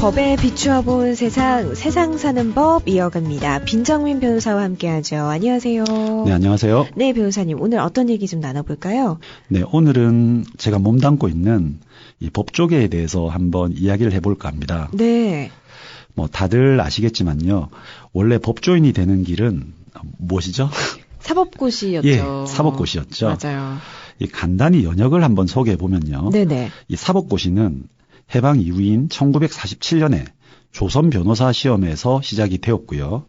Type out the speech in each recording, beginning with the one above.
법에 비추어 본 세상, 세상 사는 법 이어갑니다. 빈정민 변호사와 함께하죠. 안녕하세요. 네, 안녕하세요. 네, 변호사님. 오늘 어떤 얘기 좀 나눠볼까요? 네, 오늘은 제가 몸담고 있는 이 법조계에 대해서 한번 이야기를 해볼까 합니다. 네. 뭐 다들 아시겠지만요. 원래 법조인이 되는 길은 무엇이죠? 사법고시였죠. 예, 사법고시였죠. 맞아요. 이 간단히 연역을 한번 소개해 보면요. 네네. 이 사법고시는 해방 이후인 1947년에 조선 변호사 시험에서 시작이 되었고요.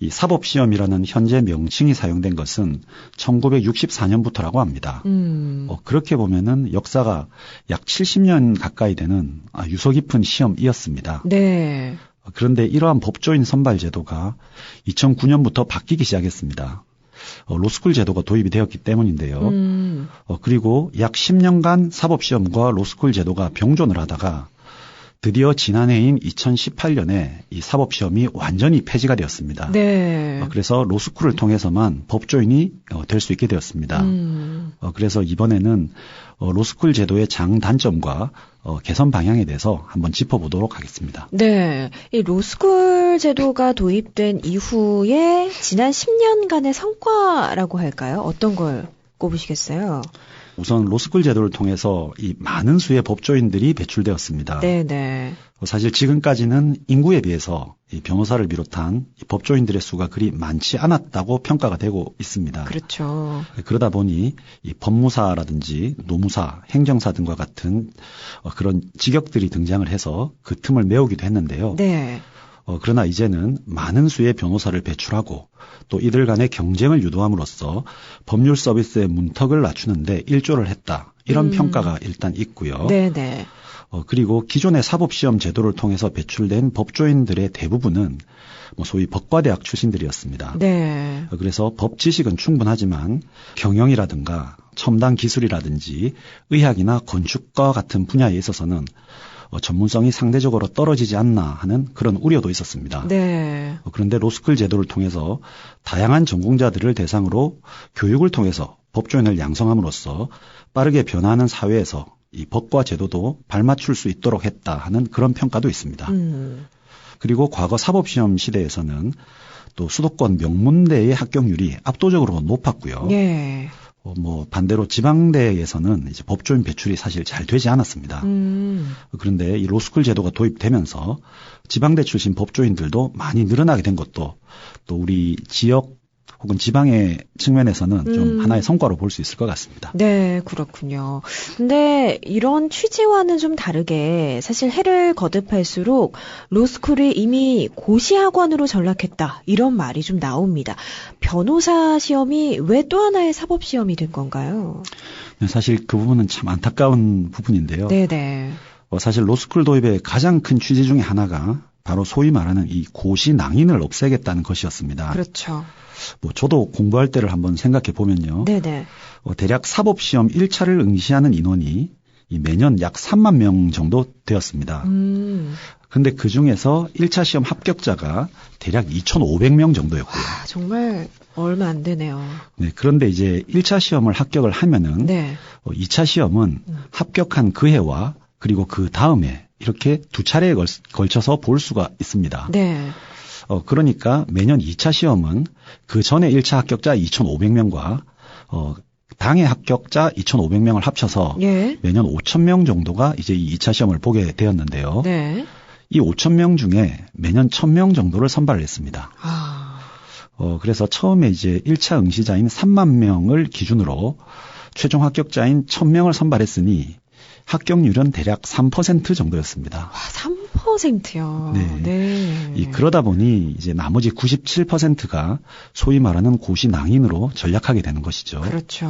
이 사법시험이라는 현재 명칭이 사용된 것은 1964년부터라고 합니다. 음. 어, 그렇게 보면은 역사가 약 70년 가까이 되는 아, 유서 깊은 시험이었습니다. 네. 어, 그런데 이러한 법조인 선발 제도가 2009년부터 바뀌기 시작했습니다. 어, 로스쿨 제도가 도입이 되었기 때문인데요. 음. 어, 그리고 약 10년간 사법시험과 로스쿨 제도가 병존을 하다가 드디어 지난해인 2018년에 이 사법시험이 완전히 폐지가 되었습니다. 네. 어, 그래서 로스쿨을 통해서만 법조인이 어, 될 수 있게 되었습니다. 음. 어, 그래서 이번에는 어, 로스쿨 제도의 장단점과 어, 개선 방향에 대해서 한번 짚어보도록 하겠습니다. 네. 이 로스쿨 제도가 도입된 이후에 지난 10년간의 성과라고 할까요? 어떤 걸 꼽으시겠어요? 우선 로스쿨 제도를 통해서 이 많은 수의 법조인들이 배출되었습니다. 네네. 어, 사실 지금까지는 인구에 비해서 이 변호사를 비롯한 이 법조인들의 수가 그리 많지 않았다고 평가가 되고 있습니다. 그렇죠. 그러다 보니 이 법무사라든지 노무사, 행정사 등과 같은 어, 그런 직역들이 등장을 해서 그 틈을 메우기도 했는데요. 네. 어, 그러나 이제는 많은 수의 변호사를 배출하고 또 이들 간의 경쟁을 유도함으로써 법률 서비스의 문턱을 낮추는데 일조를 했다. 이런 음. 평가가 일단 있고요. 네네. 어, 그리고 기존의 사법시험 제도를 통해서 배출된 법조인들의 대부분은 뭐 소위 법과대학 출신들이었습니다. 네. 어, 그래서 법 지식은 충분하지만 경영이라든가 첨단 기술이라든지 의학이나 건축과 같은 분야에 있어서는 어, 전문성이 상대적으로 떨어지지 않나 하는 그런 우려도 있었습니다. 네. 어, 그런데 로스쿨 제도를 통해서 다양한 전공자들을 대상으로 교육을 통해서 법조인을 양성함으로써 빠르게 변화하는 사회에서 이 법과 제도도 발맞출 수 있도록 했다 하는 그런 평가도 있습니다. 음. 그리고 과거 사법시험 시대에서는 또 수도권 명문대의 합격률이 압도적으로 높았고요. 예. 어, 뭐 반대로 지방대에서는 이제 법조인 배출이 사실 잘 되지 않았습니다. 음. 그런데 이 로스쿨 제도가 도입되면서 지방대 출신 법조인들도 많이 늘어나게 된 것도 또 우리 지역 혹은 지방의 측면에서는 좀 음. 하나의 성과로 볼 수 있을 것 같습니다. 네, 그렇군요. 근데 이런 취지와는 좀 다르게 사실 해를 거듭할수록 로스쿨이 이미 고시학원으로 전락했다. 이런 말이 좀 나옵니다. 변호사 시험이 왜 또 하나의 사법 시험이 된 건가요? 사실 그 부분은 참 안타까운 부분인데요. 네네. 어, 사실 로스쿨 도입의 가장 큰 취지 중에 하나가 바로 소위 말하는 이 고시 낭인을 없애겠다는 것이었습니다. 그렇죠. 뭐 저도 공부할 때를 한번 생각해 보면요. 네네. 어, 대략 사법 시험 1차를 응시하는 인원이 이 매년 약 3만 명 정도 되었습니다. 음. 근데 그 중에서 1차 시험 합격자가 대략 2,500명 정도였고요. 아, 정말 얼마 안 되네요. 네, 그런데 이제 1차 시험을 합격을 하면은 네. 어, 2차 시험은 음. 합격한 그 해와 그리고 그 다음에 이렇게 두 차례에 걸, 걸쳐서 볼 수가 있습니다. 네. 어, 그러니까 매년 2차 시험은 그 전에 1차 합격자 2,500명과 어, 당해 합격자 2,500명을 합쳐서 예. 매년 5,000명 정도가 이제 이 2차 시험을 보게 되었는데요. 네. 이 5,000명 중에 매년 1,000명 정도를 선발을 했습니다. 아. 어, 그래서 처음에 이제 1차 응시자인 3만 명을 기준으로 최종 합격자인 1,000명을 선발했으니 합격률은 대략 3% 정도였습니다. 와, 3% 요. 네. 네. 이 그러다 보니 이제 나머지 97%가 소위 말하는 고시 낭인으로 전락하게 되는 것이죠. 그렇죠.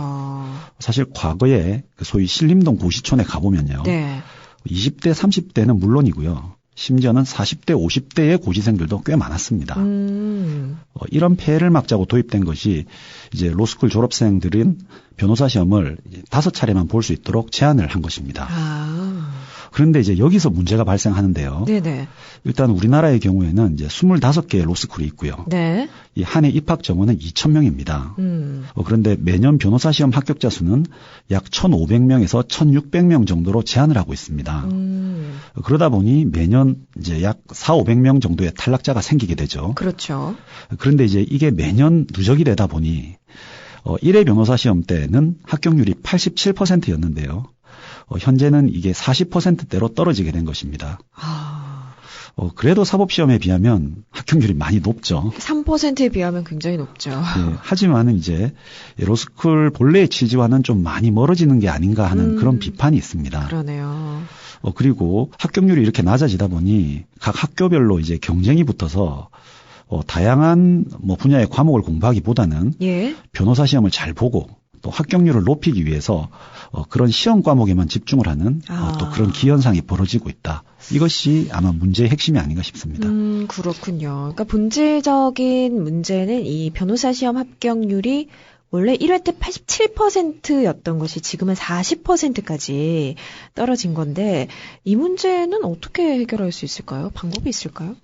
사실 과거에 그 소위 신림동 고시촌에 가보면요. 네. 20대, 30대는 물론이고요. 심지어는 40대, 50대의 고시생들도 꽤 많았습니다. 음. 어, 이런 폐해를 막자고 도입된 것이 이제 로스쿨 졸업생들은 변호사 시험을 다섯 차례만 볼 수 있도록 제한을 한 것입니다. 아. 그런데 이제 여기서 문제가 발생하는데요. 네네. 일단 우리나라의 경우에는 이제 25개의 로스쿨이 있고요. 네. 이 한해 입학 정원은 2,000명입니다. 음. 어, 그런데 매년 변호사 시험 합격자 수는 약 1,500명에서 1,600명 정도로 제한을 하고 있습니다. 음. 어, 그러다 보니 매년 이제 약 4, 500명 정도의 탈락자가 생기게 되죠. 그렇죠. 그런데 이제 이게 매년 누적이 되다 보니 어, 1회 변호사 시험 때는 합격률이 87%였는데요. 어, 현재는 이게 40%대로 떨어지게 된 것입니다. 아, 어, 그래도 사법시험에 비하면 합격률이 많이 높죠. 3%에 비하면 굉장히 높죠. 예, 하지만은 이제 로스쿨 본래의 취지와는 좀 많이 멀어지는 게 아닌가 하는 음. 그런 비판이 있습니다. 그러네요. 어, 그리고 합격률이 이렇게 낮아지다 보니 각 학교별로 이제 경쟁이 붙어서 어, 다양한 뭐 분야의 과목을 공부하기보다는 예. 변호사 시험을 잘 보고 또 합격률을 높이기 위해서 어, 그런 시험 과목에만 집중을 하는 어, 아. 또 그런 기현상이 벌어지고 있다. 이것이 아마 문제의 핵심이 아닌가 싶습니다. 음, 그렇군요. 그러니까 본질적인 문제는 이 변호사 시험 합격률이 원래 1회 때 87%였던 것이 지금은 40%까지 떨어진 건데 이 문제는 어떻게 해결할 수 있을까요? 방법이 있을까요?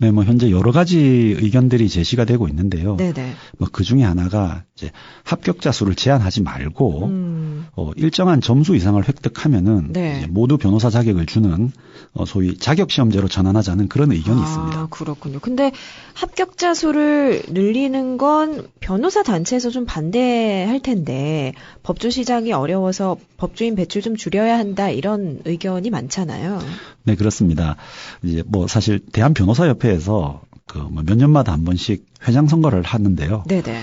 네, 뭐 현재 여러 가지 의견들이 제시가 되고 있는데요. 네네. 뭐그 중에 하나가 이제 합격자 수를 제한하지 말고 음, 어, 일정한 점수 이상을 획득하면은 네. 이제 모두 변호사 자격을 주는 어, 소위 자격 시험제로 전환하자는 그런 의견이 아, 있습니다. 그렇군요. 근데 합격자 수를 늘리는 건 변호사 단체에서 좀 반대할 텐데 법조 시장이 어려워서 법조인 배출 좀 줄여야 한다 이런 의견이 많잖아요. 네, 그렇습니다. 이제 뭐 사실 대한 변호사 협회에서 그몇 년마다 한 번씩 회장 선거를 하는데요. 네네.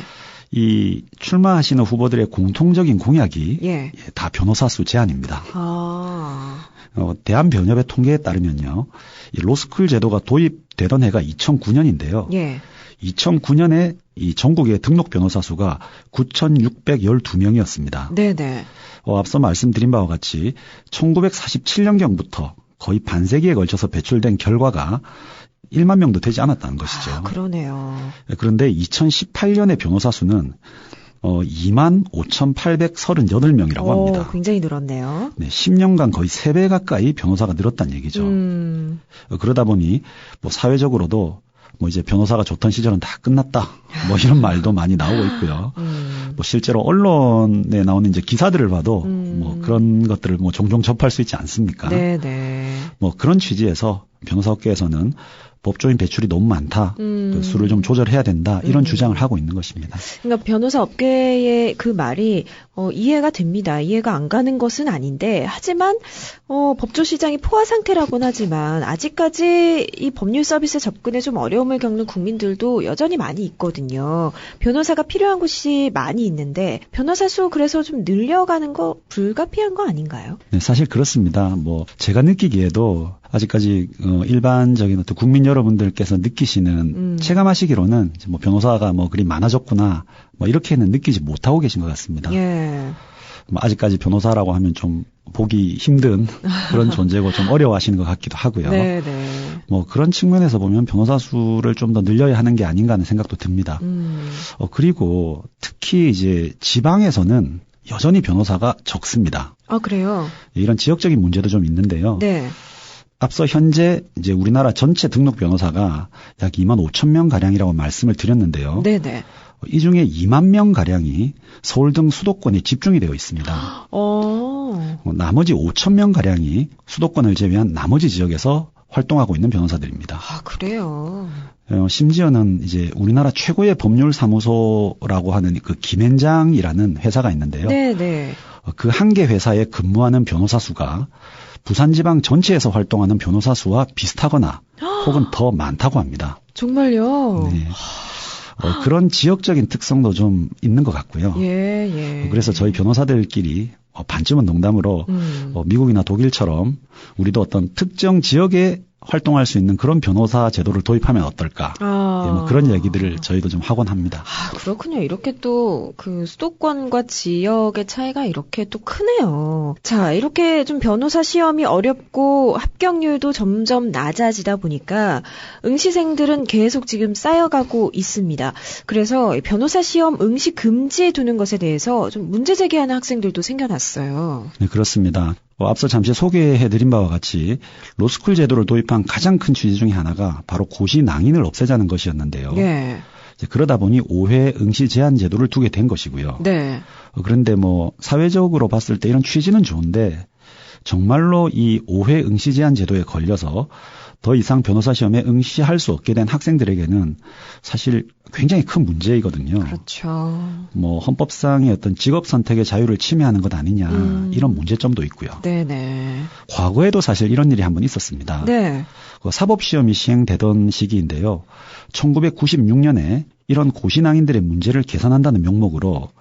이 출마하시는 후보들의 공통적인 공약이 예. 예, 다 변호사 수 제한입니다. 아, 어, 대한변협의 통계에 따르면요, 이 로스쿨 제도가 도입되던 해가 2009년인데요. 예. 2009년에 이 전국의 등록 변호사 수가 9,612명이었습니다. 네네. 어, 앞서 말씀드린 바와 같이 1947년경부터 거의 반세기에 걸쳐서 배출된 결과가 1만 명도 되지 않았다는 것이죠. 아, 그러네요. 그런데 2018년의 변호사 수는 어, 2만 5,838명이라고 오, 합니다. 굉장히 늘었네요. 네, 10년간 거의 3배 가까이 변호사가 늘었다는 얘기죠. 음, 어, 그러다 보니 뭐 사회적으로도 뭐 이제 변호사가 좋던 시절은 다 끝났다. 뭐 이런 말도 많이 나오고 있고요. 음, 뭐 실제로 언론에 나오는 이제 기사들을 봐도 음. 뭐 그런 것들을 뭐 종종 접할 수 있지 않습니까? 네네. 뭐 그런 취지에서 변호사업계에서는 법조인 배출이 너무 많다. 음. 그 수를 좀 조절해야 된다. 이런 음. 주장을 하고 있는 것입니다. 그러니까 변호사 업계의 그 말이 어, 이해가 됩니다. 이해가 안 가는 것은 아닌데 하지만 어, 법조 시장이 포화 상태라고는 하지만 아직까지 이 법률 서비스 접근에 좀 어려움을 겪는 국민들도 여전히 많이 있거든요. 변호사가 필요한 곳이 많이 있는데 변호사 수 그래서 좀 늘려가는 거 불가피한 거 아닌가요? 네, 사실 그렇습니다. 뭐 제가 느끼기에도 아직까지 어, 일반적인 어떤 국민 여러분들께서 느끼시는 음. 체감하시기로는 뭐 변호사가 뭐 그리 많아졌구나 뭐 이렇게는 느끼지 못하고 계신 것 같습니다. 예. 뭐 아직까지 변호사라고 하면 좀 보기 힘든 그런 존재고 좀 어려워하시는 것 같기도 하고요. 네, 네. 뭐 그런 측면에서 보면 변호사 수를 좀 더 늘려야 하는 게 아닌가 하는 생각도 듭니다. 음. 어, 그리고 특히 이제 지방에서는 여전히 변호사가 적습니다. 아, 그래요? 이런 지역적인 문제도 좀 있는데요. 네. 앞서 현재 이제 우리나라 전체 등록 변호사가 약 2만 5천 명 가량이라고 말씀을 드렸는데요. 네, 네. 이 중에 2만 명 가량이 서울 등 수도권에 집중이 되어 있습니다. 어. 어, 나머지 5천 명 가량이 수도권을 제외한 나머지 지역에서 활동하고 있는 변호사들입니다. 아, 그래요. 어, 심지어는 이제 우리나라 최고의 법률 사무소라고 하는 그 김현장이라는 회사가 있는데요. 네, 네. 그 한 개 회사에 근무하는 변호사 수가 부산지방 전체에서 활동하는 변호사 수와 비슷하거나 혹은 더 많다고 합니다. 정말요? 네. 어, 그런 지역적인 특성도 좀 있는 것 같고요. 예, 예. 어, 그래서 저희 변호사들끼리 어, 반쯤은 농담으로 음. 어, 미국이나 독일처럼 우리도 어떤 특정 지역에 활동할 수 있는 그런 변호사 제도를 도입하면 어떨까? 아. 예, 뭐 그런 얘기들을 저희도 좀 하곤 합니다. 아, 그렇군요. 이렇게 또 그 수도권과 지역의 차이가 이렇게 또 크네요. 자, 이렇게 좀 변호사 시험이 어렵고 합격률도 점점 낮아지다 보니까 응시생들은 계속 지금 쌓여가고 있습니다. 그래서 이 변호사 시험 응시 금지해 두는 것에 대해서 좀 문제 제기하는 학생들도 생겨났어요. 네, 그렇습니다. 어, 앞서 잠시 소개해드린 바와 같이 로스쿨 제도를 도입한 가장 큰 취지 중의 하나가 바로 고시 낭인을 없애자는 것이었는데요. 예. 그러다 보니 5회 응시 제한 제도를 두게 된 것이고요. 네. 어, 그런데 뭐 사회적으로 봤을 때 이런 취지는 좋은데 정말로 이 5회 응시 제한 제도에 걸려서 더 이상 변호사 시험에 응시할 수 없게 된 학생들에게는 사실 굉장히 큰 문제이거든요. 그렇죠. 뭐 헌법상의 어떤 직업 선택의 자유를 침해하는 것 아니냐 음. 이런 문제점도 있고요. 네네. 과거에도 사실 이런 일이 한 번 있었습니다. 네. 그 사법 시험이 시행되던 시기인데요. 1996년에 이런 고시낭인들의 문제를 개선한다는 명목으로 어,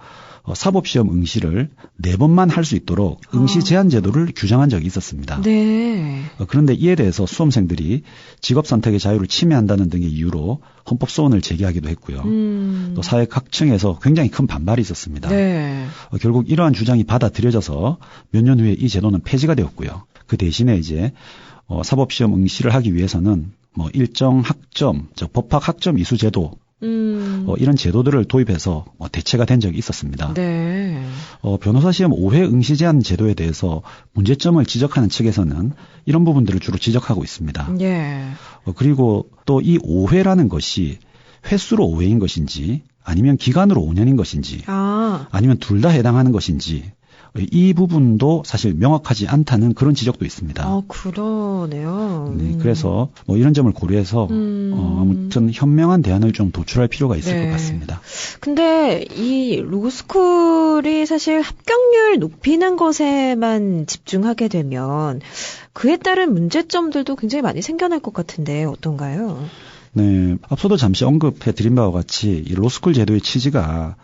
사법시험 응시를 네 번만 할 수 있도록 응시 아. 제한 제도를 규정한 적이 있었습니다. 네. 어, 그런데 이에 대해서 수험생들이 직업 선택의 자유를 침해한다는 등의 이유로 헌법 소원을 제기하기도 했고요. 음. 또 사회 각층에서 굉장히 큰 반발이 있었습니다. 네. 어, 결국 이러한 주장이 받아들여져서 몇 년 후에 이 제도는 폐지가 되었고요. 그 대신에 이제 어, 사법시험 응시를 하기 위해서는 뭐 일정 학점, 즉 법학 학점 이수 제도 음. 어, 이런 제도들을 도입해서 어, 대체가 된 적이 있었습니다. 네. 어, 변호사 시험 5회 응시 제한 제도에 대해서 문제점을 지적하는 측에서는 이런 부분들을 주로 지적하고 있습니다. 예. 어, 그리고 또 이 5회라는 것이 횟수로 5회인 것인지 아니면 기간으로 5년인 것인지 아. 아니면 둘 다 해당하는 것인지 이 부분도 사실 명확하지 않다는 그런 지적도 있습니다. 아, 그러네요. 네, 음. 그래서 뭐 이런 점을 고려해서 음. 어, 아무튼 현명한 대안을 좀 도출할 필요가 있을 네. 것 같습니다. 근데 이 로스쿨이 사실 합격률 높이는 것에만 집중하게 되면 그에 따른 문제점들도 굉장히 많이 생겨날 것 같은데 어떤가요? 네, 앞서도 잠시 언급해 드린 바와 같이 이 로스쿨 제도의 취지가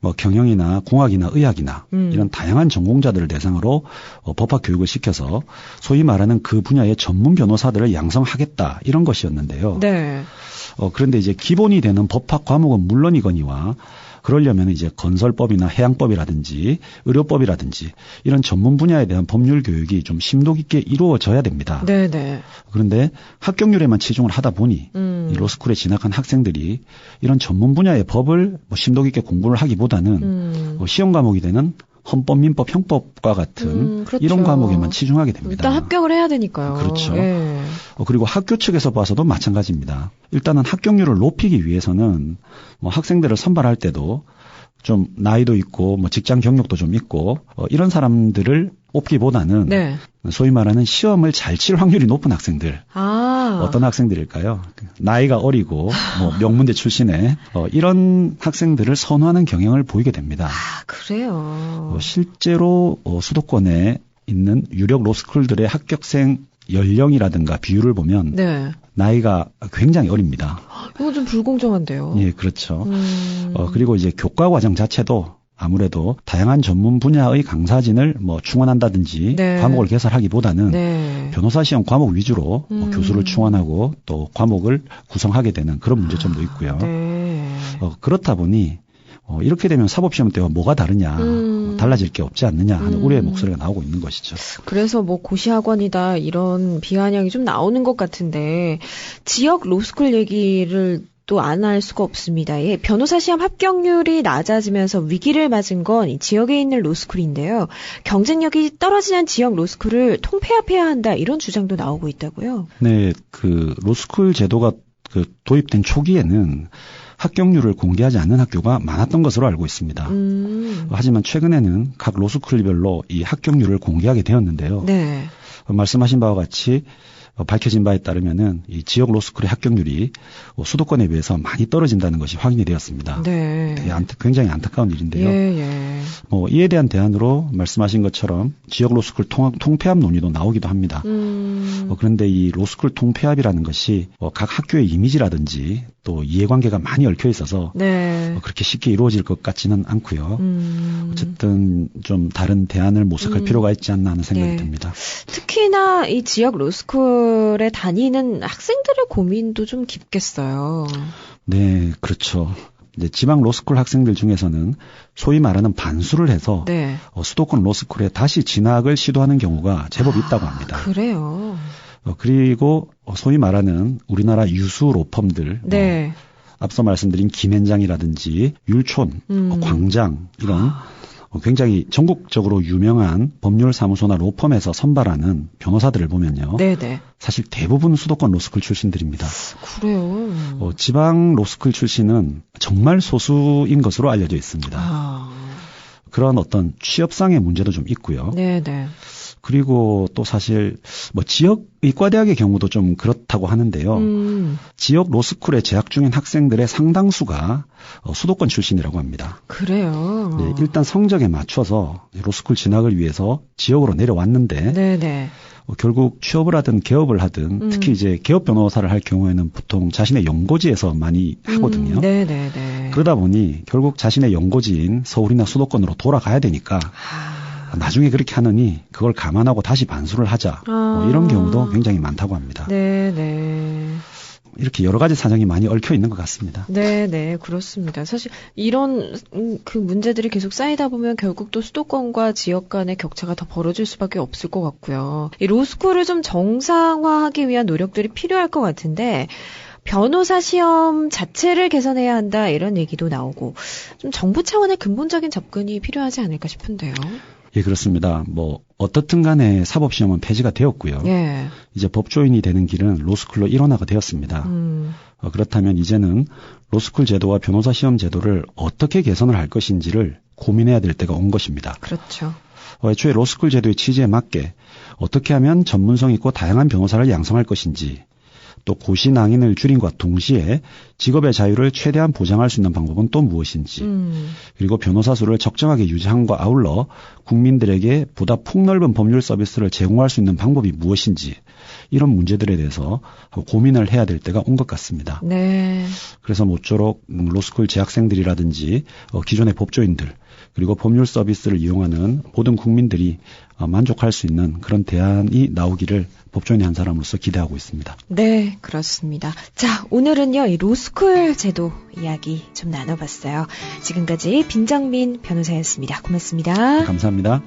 뭐 경영이나 공학이나 의학이나 음. 이런 다양한 전공자들을 대상으로 어, 법학 교육을 시켜서 소위 말하는 그 분야의 전문 변호사들을 양성하겠다 이런 것이었는데요. 네. 어, 그런데 이제 기본이 되는 법학 과목은 물론이거니와 그러려면 이제 건설법이나 해양법이라든지 의료법이라든지 이런 전문 분야에 대한 법률 교육이 좀 심도 깊게 이루어져야 됩니다. 네네. 그런데 합격률에만 치중을 하다 보니 음. 이 로스쿨에 진학한 학생들이 이런 전문 분야의 법을 뭐 심도 깊게 공부를 하기보다는 음. 어, 시험 과목이 되는 헌법, 민법, 형법과 같은 음, 그렇죠. 이런 과목에만 치중하게 됩니다. 일단 합격을 해야 되니까요. 그렇죠. 예. 어, 그리고 학교 측에서 봐서도 마찬가지입니다. 일단은 합격률을 높이기 위해서는 뭐 학생들을 선발할 때도 좀 나이도 있고 뭐 직장 경력도 좀 있고 어, 이런 사람들을 뽑기보다는 네. 소위 말하는 시험을 잘 칠 확률이 높은 학생들 아. 어떤 학생들일까요? 나이가 어리고 뭐 명문대 출신의 어, 이런 학생들을 선호하는 경향을 보이게 됩니다. 아, 그래요. 어, 실제로 어, 수도권에 있는 유력 로스쿨들의 합격생 연령이라든가 비율을 보면 네. 나이가 굉장히 어립니다. 이거 좀 불공정한데요. 예, 그렇죠. 음. 어, 그리고 이제 교과 과정 자체도 아무래도 다양한 전문 분야의 강사진을 뭐 충원한다든지 네. 과목을 개설하기보다는 네. 변호사 시험 과목 위주로 뭐 음. 교수를 충원하고 또 과목을 구성하게 되는 그런 문제점도 있고요. 네. 어, 그렇다 보니 어, 이렇게 되면 사법시험 때와 뭐가 다르냐, 음. 뭐 달라질 게 없지 않느냐 하는 음. 우려의 목소리가 나오고 있는 것이죠. 그래서 뭐 고시학원이다 이런 비아냥이 좀 나오는 것 같은데 지역 로스쿨 얘기를 또 안 할 수가 없습니다. 예, 변호사 시험 합격률이 낮아지면서 위기를 맞은 건이 지역에 있는 로스쿨인데요. 경쟁력이 떨어지는 지역 로스쿨을 통폐합해야 한다 이런 주장도 나오고 있다고요. 네, 그 로스쿨 제도가 그 도입된 초기에는 합격률을 공개하지 않는 학교가 많았던 것으로 알고 있습니다. 음. 하지만 최근에는 각 로스쿨별로 이 합격률을 공개하게 되었는데요. 네. 어, 말씀하신 바와 같이 어, 밝혀진 바에 따르면은 이 지역 로스쿨의 합격률이 어, 수도권에 비해서 많이 떨어진다는 것이 확인이 되었습니다. 네. 되게 안타- 굉장히 안타까운 일인데요. 예, 예. 뭐 이에 대한 대안으로 말씀하신 것처럼 지역 로스쿨 통, 통폐합 논의도 나오기도 합니다. 음. 어, 그런데 이 로스쿨 통폐합이라는 것이 어, 각 학교의 이미지라든지 또 이해관계가 많이 얽혀 있어서 네. 어, 그렇게 쉽게 이루어질 것 같지는 않고요. 음. 어쨌든 좀 다른 대안을 모색할 음. 필요가 있지 않나 하는 생각이 네. 듭니다. 특히나 이 지역 로스쿨 에 다니는 학생들의 고민도 좀 깊겠어요. 네, 그렇죠. 이제 지방 로스쿨 학생들 중에서는 소위 말하는 반수를 해서 네. 어, 수도권 로스쿨에 다시 진학을 시도하는 경우가 제법 있다고 합니다. 그래요. 어, 그리고 어, 소위 말하는 우리나라 유수 로펌들, 뭐 네. 앞서 말씀드린 김현장이라든지 율촌, 음. 어, 광장 이런 어, 굉장히 전국적으로 유명한 법률 사무소나 로펌에서 선발하는 변호사들을 보면요. 네네. 사실 대부분 수도권 로스쿨 출신들입니다. 그래요. 어, 지방 로스쿨 출신은 정말 소수인 것으로 알려져 있습니다. 아, 그런 어떤 취업상의 문제도 좀 있고요. 네네. 그리고 또 사실 뭐 지역 의과대학의 경우도 좀 그렇다고 하는데요. 음, 지역 로스쿨에 재학 중인 학생들의 상당수가 어, 수도권 출신이라고 합니다. 그래요. 네, 일단 성적에 맞춰서 로스쿨 진학을 위해서 지역으로 내려왔는데 네네. 어, 결국 취업을 하든 개업을 하든 음. 특히 이제 개업 변호사를 할 경우에는 보통 자신의 연고지에서 많이 하거든요. 음, 네네네. 그러다 보니 결국 자신의 연고지인 서울이나 수도권으로 돌아가야 되니까 아, 나중에 그렇게 하느니 그걸 감안하고 다시 반수를 하자. 뭐 이런 아. 경우도 굉장히 많다고 합니다. 네 네. 이렇게 여러 가지 사정이 많이 얽혀 있는 것 같습니다. 네, 네, 그렇습니다. 사실 이런 음, 그 문제들이 계속 쌓이다 보면 결국 또 수도권과 지역 간의 격차가 더 벌어질 수밖에 없을 것 같고요. 이 로스쿨을 좀 정상화하기 위한 노력들이 필요할 것 같은데 변호사 시험 자체를 개선해야 한다 이런 얘기도 나오고 좀 정부 차원의 근본적인 접근이 필요하지 않을까 싶은데요. 예, 그렇습니다. 뭐 어떻든 간에 사법 시험은 폐지가 되었고요. 예. 이제 법조인이 되는 길은 로스쿨로 일원화가 되었습니다. 음, 어, 그렇다면 이제는 로스쿨 제도와 변호사 시험 제도를 어떻게 개선을 할 것인지를 고민해야 될 때가 온 것입니다. 그렇죠. 어, 애초에 로스쿨 제도의 취지에 맞게 어떻게 하면 전문성 있고 다양한 변호사를 양성할 것인지 또 고시 낭인을 줄임과 동시에 직업의 자유를 최대한 보장할 수 있는 방법은 또 무엇인지 음, 그리고 변호사 수를 적정하게 유지함과 아울러 국민들에게 보다 폭넓은 법률 서비스를 제공할 수 있는 방법이 무엇인지 이런 문제들에 대해서 고민을 해야 될 때가 온 것 같습니다. 네. 그래서 모쪼록 음, 로스쿨 재학생들이라든지 어, 기존의 법조인들 그리고 법률 서비스를 이용하는 모든 국민들이 어, 만족할 수 있는 그런 대안이 나오기를 법조인의 한 사람으로서 기대하고 있습니다. 네, 그렇습니다. 자, 오늘은요, 이 로스쿨 제도 이야기 좀 나눠봤어요. 지금까지 빈정민 변호사였습니다. 고맙습니다. 감사합니다.